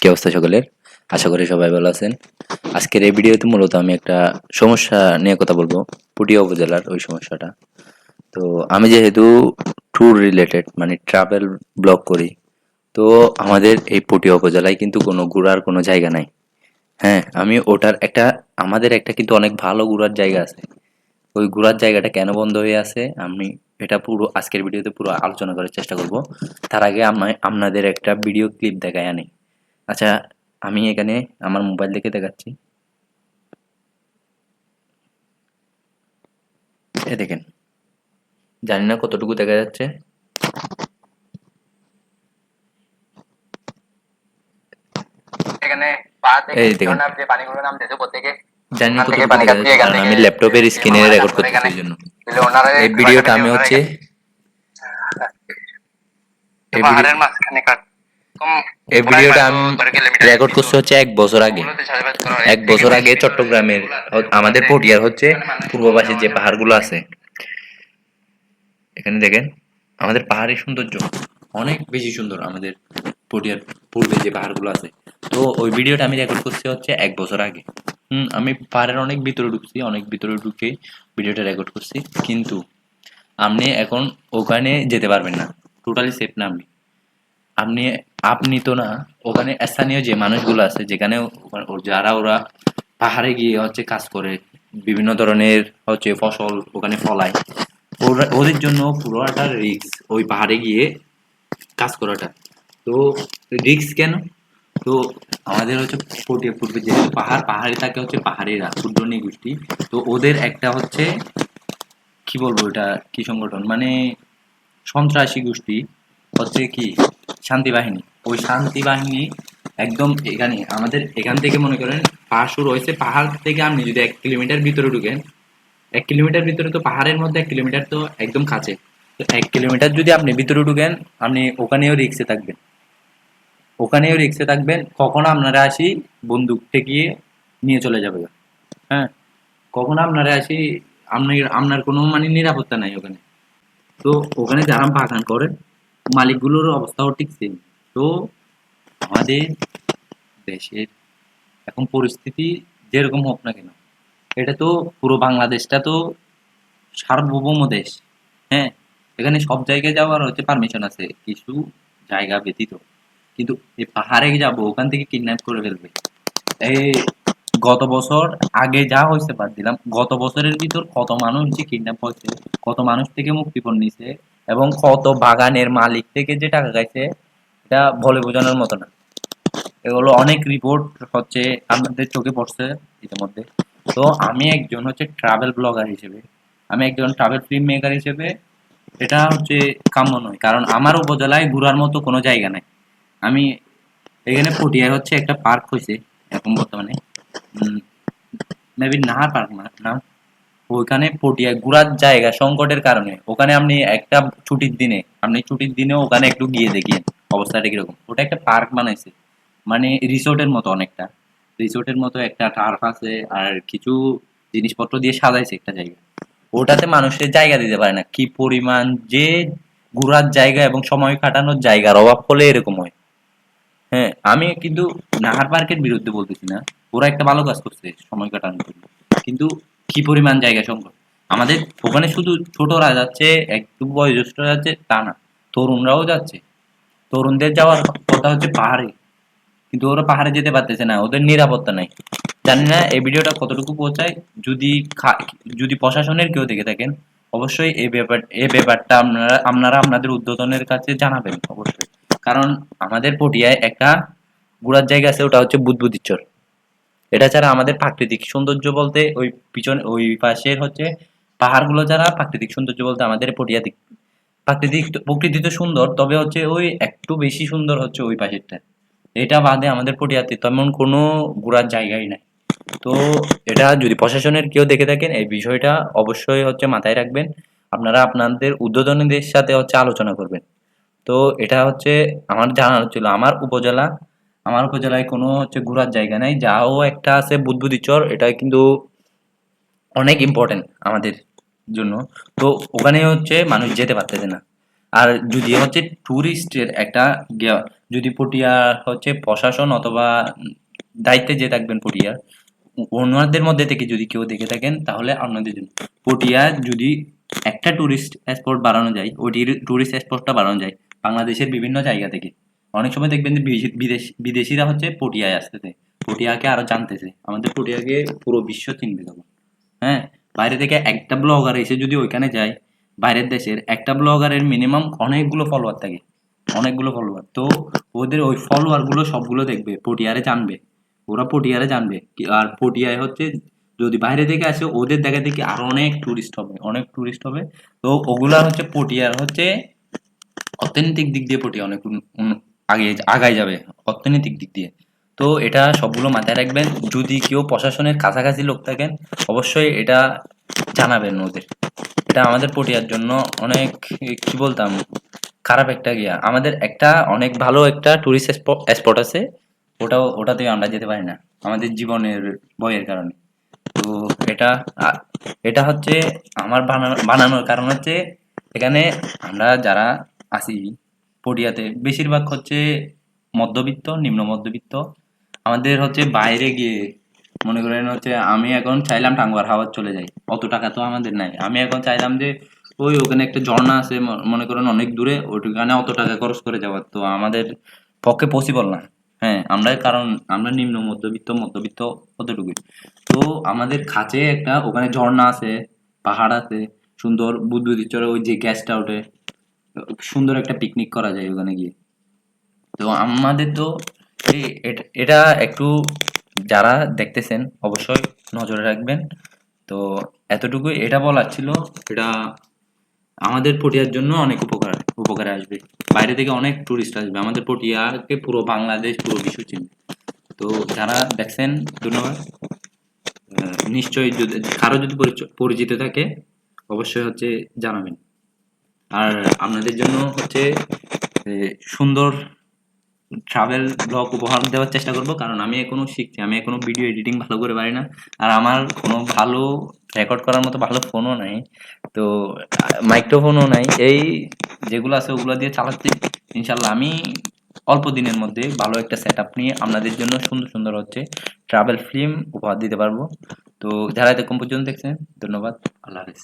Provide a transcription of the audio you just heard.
কি অবস্থা সকলের? আশা করি সবাই ভালো আছেন। আজকের এই ভিডিওতে মূলত আমি একটা সমস্যা নিয়ে কথা বলব, পুটিয়া উপজেলার ওই সমস্যাটা। তো আমি যেহেতু ট্যুর রিলেটেড মানে ট্রাভেল ব্লগ করি, তো আমাদের এই পুটিয়া উপজেলায় কিন্তু কোনো ঘোরার কোনো জায়গা নাই। হ্যাঁ আমি ওটার একটা, আমাদের একটা কিন্তু অনেক ভালো ঘোরার জায়গা আছে। ওই ঘোরার জায়গাটা কেন বন্ধ হয়ে আছে, আমি এটা পুরো আজকের ভিডিওতে পুরো আলোচনা করার চেষ্টা করব। তার আগে আমি আপনাদের একটা ভিডিও ক্লিপ দেখাই আনি। আচ্ছা আমি এখানে আমার মোবাইল থেকে দেখাচ্ছি এ দেখেন জানি না কতটুকু দেখা যাচ্ছে এই দেখুন। জানি না কতটুকু দেখা যাচ্ছে আমি ল্যাপটপের স্ক্রিনে রেকর্ড করতেছি এখানে। জন্য এই ভিডিওটা আমি হচ্ছে পাহাড়ের মাঝখানে কাট কম এই ভিডিওটা আমি রেকর্ড করছি হচ্ছে এক বছর আগে। এক বছর আগে চট্টগ্রামের আমাদের পটিয়ার হচ্ছে পূর্ব পাশে যে পাহাড়গুলো আছে। এখানে দেখেন, আমাদের পাহাড়ের সৌন্দর্য অনেক বেশি সুন্দর আমাদের পটিয়ার পূর্বে যে পাহাড়গুলো আছে। তো ওই ভিডিওটা আমি রেকর্ড করছি হচ্ছে এক বছর আগে। হুম, আমি পাহাড়ের অনেক ভিতরে ঢুকছি, অনেক ভিতরে ঢুকে ভিডিওটা রেকর্ড করছি। কিন্তু আপনি এখন ওখানে যেতে পারবেন না। টোটালি সেফ না আপনি। আপনি আপনি তো না। ওখানে স্থানীয় যে মানুষগুলো আছে, যেখানে যারা ওরা পাহাড়ে গিয়ে হচ্ছে কাজ করে, বিভিন্ন ধরনের হচ্ছে ফসল ওখানে ফলায়, ওরা- ওদের জন্য পুরোটা রিক্স ওই পাহাড়ে গিয়ে কাজ করাটা। তো রিক্স কেন? তো আমাদের হচ্ছে পূর্বে যে পাহাড়, পাহাড়ে থাকে হচ্ছে পাহাড়িরা ক্ষুদ্রনী গোষ্ঠী তো ওদের একটা হচ্ছে কি বলব এটা কি সংগঠন? মানে সন্ত্রাসী গোষ্ঠী, হচ্ছে কি শান্তি বাহিনী ওই শান্তি বাহিনী একদম এখানে, আমাদের এখান থেকে মনে করেন পাহাড় শুরু হয়েছে, পাহাড় থেকে আপনি যদি এক কিলোমিটার ভিতরে ঢুকেন, এক কিলোমিটার ভিতরে তো পাহাড়ের মধ্যে এক কিলোমিটার তো একদম কাছে। তো এক কিলোমিটার যদি আপনি ভিতরে ঢুকেন, আপনি ওখানেও রিক্সে থাকবেন। ওখানেও রিক্সে থাকবেন, কখন আপনারা আসি বন্দুক ঠেকিয়ে নিয়ে চলে যাবে। হ্যাঁ কখন আপনারা আসি, আপনার আপনার কোনো মানে নিরাপত্তা নাই ওখানে। তো ওখানে যারা বাগান করে মালিকগুলোর অবস্থাও ঠিক সেম তো আমাদের দেশের এখন পরিস্থিতি যেরকম হোক না কেন, এটা তো পুরো বাংলাদেশটা তো সার্বভৌম দেশ হ্যাঁ? এখানে সব জায়গায় যাওয়ার হচ্ছে পারমিশন আছে, কিছু জায়গা ব্যতীত। কিন্তু এই পাহাড়ে যাব, ওখান থেকে কিডন্যাপ করে ফেলবে। এই গত বছর আগে যা হয়েছে বাদ দিলাম, গত বছরের ভিতর কত মানুষ যে কিডন্যাপ হয়েছে, কত মানুষ থেকে মুক্তিপণ নিছে এবং কত বাগানের মালিক থেকে যে টাকা খাইছে, এটা বলে বোঝানোর মতো না। এগুলো অনেক রিপোর্ট হচ্ছে, আমাদের চোখে পড়ছে ইতিমধ্যে। তো আমি একজন হচ্ছে ট্রাভেল ব্লগার হিসেবে, আমি একজন ট্রাভেল ফিল্ম মেকার হিসেবে, এটা হচ্ছে কাম্য নয়। কারণ আমার উপজেলায় ঘোরার মতো কোনো জায়গা নাই। আমি এখানে পটিয়ায় হচ্ছে একটা পার্ক হয়েছে এখন বর্তমানে। মেবি নাহার পার্ক না ওইখানে পটিয়ায় ঘোরার জায়গা, সংকটের কারণে। ওখানে আপনি একটা ছুটির দিনে, আপনি ছুটির দিনে ওখানে একটু গিয়ে দেখিয়েন অবস্থাটা কীরকম। ওটা একটা পার্ক বানাইছে মানে রিসোর্টের মতো অনেকটা। রিসোর্টের মতো একটা টার্ফ আছে আর কিছু জিনিসপত্র দিয়ে সাজাইছে একটা জায়গা ওটাতে মানুষের জায়গা দিতে পারে না। কি পরিমাণ যে ঘোরার জায়গা এবং সময় কাটানোর জায়গার অভাব হলে এরকম হয়। হ্যাঁ আমি কিন্তু নাহার পার্কের বিরুদ্ধে বলতেছি না। ওরা একটা ভালো কাজ করছে সময় কাটানোর জন্য। কিন্তু কি পরিমাণ জায়গা সংকট আমাদের ওখানে শুধু ছোটরা যাচ্ছে, একটু বয়োজ্যেষ্ঠরা যাচ্ছে, তা না। তরুণরাও যাচ্ছে। তরুণদের যাওয়ার কথা হচ্ছে পাহাড়ে। কিন্তু ওরা পাহাড়ে যেতে পারতেছে না, ওদের নিরাপত্তা নাই। জানি না এই ভিডিওটা কতটুকু পৌঁছায়। যদি যদি প্রশাসনের কেউ দেখে থাকেন, অবশ্যই এই ব্যাপার, এই ব্যাপারটা আপনারা আপনারা আপনাদের উদ্বোধনের কাছে জানাবেন, অবশ্যই। কারণ আমাদের পটিয়ায় একটা ঘোরার জায়গা আছে, ওটা হচ্ছে বুদবুদিচর এটা ছাড়া আমাদের প্রাকৃতিক সৌন্দর্য বলতে ওই পিছনে, ওই পাশের হচ্ছে পাহাড়গুলো ছাড়া প্রাকৃতিক সৌন্দর্য বলতে আমাদের পটিয়াতে প্রাকৃতিক প্রকৃতি তো সুন্দর, তবে হচ্ছে ওই একটু বেশি সুন্দর হচ্ছে ওই পাশেরটা। এটা বাদে আমাদের পটিয়াতে তেমন কোনো ঘোরার জায়গাই নাই। তো এটা যদি প্রশাসনের কেউ দেখে থাকেন, এই বিষয়টা অবশ্যই হচ্ছে মাথায় রাখবেন। আপনারা আপনাদের উদ্বোধনীদের সাথে হচ্ছে আলোচনা করবেন। তো এটা হচ্ছে আমার জানার ছিল, আমার উপজেলা আমার উপজেলায় কোনো হচ্ছে ঘোরার জায়গা নাই। যাও একটা আছে বুদবুদি চর এটা কিন্তু অনেক ইম্পর্টেন্ট আমাদের জন্য। তো ওখানে হচ্ছে মানুষ যেতে পারতেছে না। আর যদি হচ্ছে ট্যুরিস্টের একটা যদি পটিয়া হচ্ছে প্রশাসন অথবা দায়িত্বে যে থাকবেন পটিয়ার ওনাদের মধ্যে থেকে যদি কেউ দেখে থাকেন, তাহলে আপনাদের জন্য। পটিয়া যদি একটা টুরিস্ট স্পট বাড়ানো যায় ওই টুরিস্ট স্পটটা বাড়ানো যায়, বাংলাদেশের বিভিন্ন জায়গা থেকে অনেক সময় দেখবেন যে বিদেশি- বিদেশ, বিদেশিরা হচ্ছে পটিয়ায় আসতেছে। পটিয়াকে আরও জানতেছে। আমাদের পটিয়াকে পুরো বিশ্ব চিনবে তখন। হ্যাঁ? বাইরে থেকে একটা ব্লগার এসে যদি ওইখানে যায়, বাইরের দেশের একটা ব্লগারের মিনিমাম অনেকগুলো ফলোয়ার থাকে। অনেকগুলো ফলোয়ার তো ওদের ওই ফলোয়ারগুলো সবগুলো দেখবে, পটিয়ারে জানবে। ওরা পটিয়ারে জানবে। আর পটিয়ায় হচ্ছে যদি বাইরে থেকে আসে, ওদের দেখা দেখি আরও অনেক টুরিস্ট হবে, অনেক টুরিস্ট হবে। তো ওগুলা হচ্ছে পটিয়ার হচ্ছে অর্থনৈতিক দিক দিয়ে পটিয়া, অনেক আগে আগায় যাবে অর্থনৈতিক দিক দিয়ে। তো এটা সবগুলো মাথায় রাখবেন। যদি কেউ প্রশাসনের কাছাকাছি লোক থাকেন, অবশ্যই এটা জানাবেন ওদের। এটা আমাদের পটিয়ার জন্য অনেক, কি বলতাম, খারাপ একটা গিয়া আমাদের একটা অনেক ভালো একটা টুরিস্ট স্পট আছে। ওটাও ওটাতে আমরা যেতে পারি না। আমাদের জীবনের বইয়ের কারণে। তো এটা এটা হচ্ছে আমার বানানো বানানোর কারণ হচ্ছে এখানে আমরা যারা আছি পটিয়াতে বেশিরভাগ হচ্ছে মধ্যবিত্ত, নিম্ন মধ্যবিত্ত। আমাদের হচ্ছে বাইরে গিয়ে মনে করেন হচ্ছে আমি এখন চাইলাম টাঙ্গুয়ার হাওয়ার চলে যাই। অত টাকা তো আমাদের নাই। আমি এখন চাইলাম যে ওই ওখানে একটা ঝর্ণা আছে মনে করেন অনেক দূরে ওইখানে অত টাকা খরচ করে যাওয়ার তো আমাদের পক্ষে পসিবল না। হ্যাঁ আমরা কারণ আমরা নিম্ন মধ্যবিত্ত মধ্যবিত্ত কতটুকুই তো আমাদের কাছে একটা ওখানে ঝর্ণা আছে, পাহাড় আছে, সুন্দর বুদ্ধদির চরে ওই যে গ্যাসটা ওঠে সুন্দর একটা পিকনিক করা যায় ওখানে গিয়ে। তো আমাদের তো এটা একটু যারা দেখতেছেন অবশ্যই নজরে রাখবেন। তো এতটুকুই এটা বলার ছিল, এটা আমাদের পটিয়ার জন্য অনেক উপকার, উপকারে আসবে। বাইরে থেকে অনেক টুরিস্ট আসবে, আমাদের পটিয়াকে পুরো বাংলাদেশ, পুরো বিশ্ব চিনবে তো যারা দেখছেন, ধন্যবাদ। নিশ্চয়ই যদি, কারও যদি পরিচ- পরিচিত থাকে, অবশ্যই হচ্ছে জানাবেন। আর আপনাদের জন্য হচ্ছে সুন্দর ট্রাভেল ব্লগ উপহার দেওয়ার চেষ্টা করব, কারণ আমি এখনও শিখছি, আমি এখনও ভিডিও এডিটিং ভালো করে পারি না। আর আমার কোনো ভালো রেকর্ড করার মতো ভালো ফোনও নাই, তো মাইক্রোফোনও নাই, এই যেগুলো আছে ওগুলো দিয়ে চালাচ্ছি। ইনশাল্লাহ আমি অল্প দিনের মধ্যে ভালো একটা সেট আপ নিয়ে আপনাদের জন্য সুন্দর সুন্দর হচ্ছে ট্রাভেল ফিল্ম উপহার দিতে পারব। তো, যারা এতক্ষণ পর্যন্ত দেখছেন, ধন্যবাদ, আল্লাহ হাফিজ।